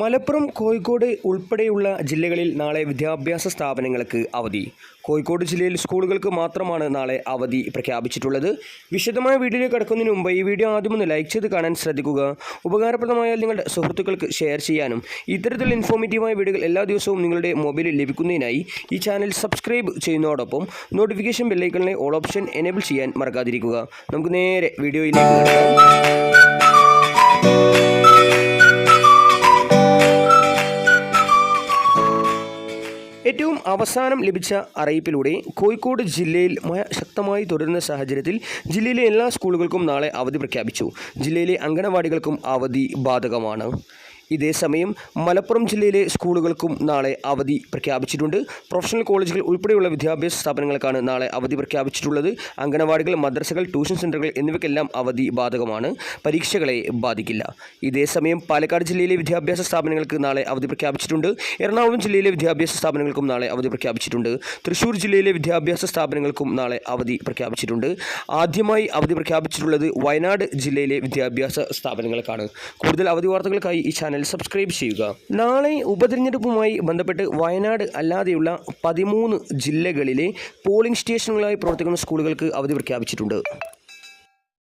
മലപ്പുറം കോഴിക്കോട് ഉൾപ്പെടെയുള്ള ജില്ലകളിൽ നാളെ വിദ്യാഭ്യാസ സ്ഥാപനങ്ങൾക്ക് അവധി. കോഴിക്കോട് ജില്ലയിൽ സ്കൂളുകൾക്ക് മാത്രമാണ് നാളെ അവധി പ്രഖ്യാപിച്ചിട്ടുള്ളത്. വിശദമായ വീഡിയോ കടക്കുന്നതിന് മുമ്പ് ഈ വീഡിയോ ആദ്യം ഒന്ന് ലൈക്ക് ചെയ്ത് കാണാൻ ശ്രദ്ധിക്കുക. ഉപകാരപ്രദമായാൽ നിങ്ങളുടെ സുഹൃത്തുക്കൾക്ക് ഷെയർ ചെയ്യാനും ഇത്തരത്തിലുള്ള ഇൻഫോർമേറ്റീവായ വീഡിയോകൾ എല്ലാ ദിവസവും നിങ്ങളുടെ മൊബൈലിൽ ലഭിക്കുന്നതിനായി ഈ ചാനൽ സബ്സ്ക്രൈബ് ചെയ്യുന്നതോടൊപ്പം നോട്ടിഫിക്കേഷൻ ബെല്ലൈക്കണിലെ ഓൾ ഓപ്ഷൻ എനേബിൾ ചെയ്യാൻ മറക്കാതിരിക്കുക. നമുക്ക് നേരെ വീഡിയോയിലേക്ക് ഏറ്റവും അവസാനം ലഭിച്ച അറിയിപ്പിലൂടെ കോഴിക്കോട് ജില്ലയിൽ മഴ ശക്തമായി തുടരുന്ന സാഹചര്യത്തിൽ ജില്ലയിലെ എല്ലാ സ്കൂളുകൾക്കും നാളെ അവധി പ്രഖ്യാപിച്ചു. ജില്ലയിലെ അംഗനവാടികൾക്കും അവധി ബാധകമാണ്. ഇതേസമയം മലപ്പുറം ജില്ലയിലെ സ്കൂളുകൾക്കും നാളെ അവധി പ്രഖ്യാപിച്ചിട്ടുണ്ട്. പ്രൊഫഷണൽ കോളേജുകൾ ഉൾപ്പെടെയുള്ള വിദ്യാഭ്യാസ സ്ഥാപനങ്ങൾക്കാണ് നാളെ അവധി പ്രഖ്യാപിച്ചിട്ടുള്ളത്. അംഗനവാടികൾ മദ്രസകൾ ട്യൂഷൻ സെന്ററുകൾ എന്നിവയ്ക്കെല്ലാം അവധി ബാധകമാണ്. പരീക്ഷകളെ ബാധിക്കില്ല. ഇതേസമയം പാലക്കാട് ജില്ലയിലെ വിദ്യാഭ്യാസ സ്ഥാപനങ്ങൾക്ക് നാളെ അവധി പ്രഖ്യാപിച്ചിട്ടുണ്ട്. എറണാകുളം ജില്ലയിലെ വിദ്യാഭ്യാസ സ്ഥാപനങ്ങൾക്കും നാളെ അവധി പ്രഖ്യാപിച്ചിട്ടുണ്ട്. തൃശ്ശൂർ ജില്ലയിലെ വിദ്യാഭ്യാസ സ്ഥാപനങ്ങൾക്കും നാളെ അവധി പ്രഖ്യാപിച്ചിട്ടുണ്ട്. ആദ്യമായി അവധി പ്രഖ്യാപിച്ചിട്ടുള്ളത് വയനാട് ജില്ലയിലെ വിദ്യാഭ്യാസ സ്ഥാപനങ്ങൾക്കാണ്. കൂടുതൽ അവധി വാർത്തകൾക്കായി ഈ സബ്സ്ക്രൈബ് ചെയ്യുക. നാളെ ഉപതെരഞ്ഞെടുപ്പുമായി ബന്ധപ്പെട്ട് വയനാട് അല്ലാതെയുള്ള പതിമൂന്ന് ജില്ലകളിലെ പോളിംഗ് സ്റ്റേഷനുകളായി പ്രവർത്തിക്കുന്ന സ്കൂളുകൾക്ക് അവധി പ്രഖ്യാപിച്ചിട്ടുണ്ട്.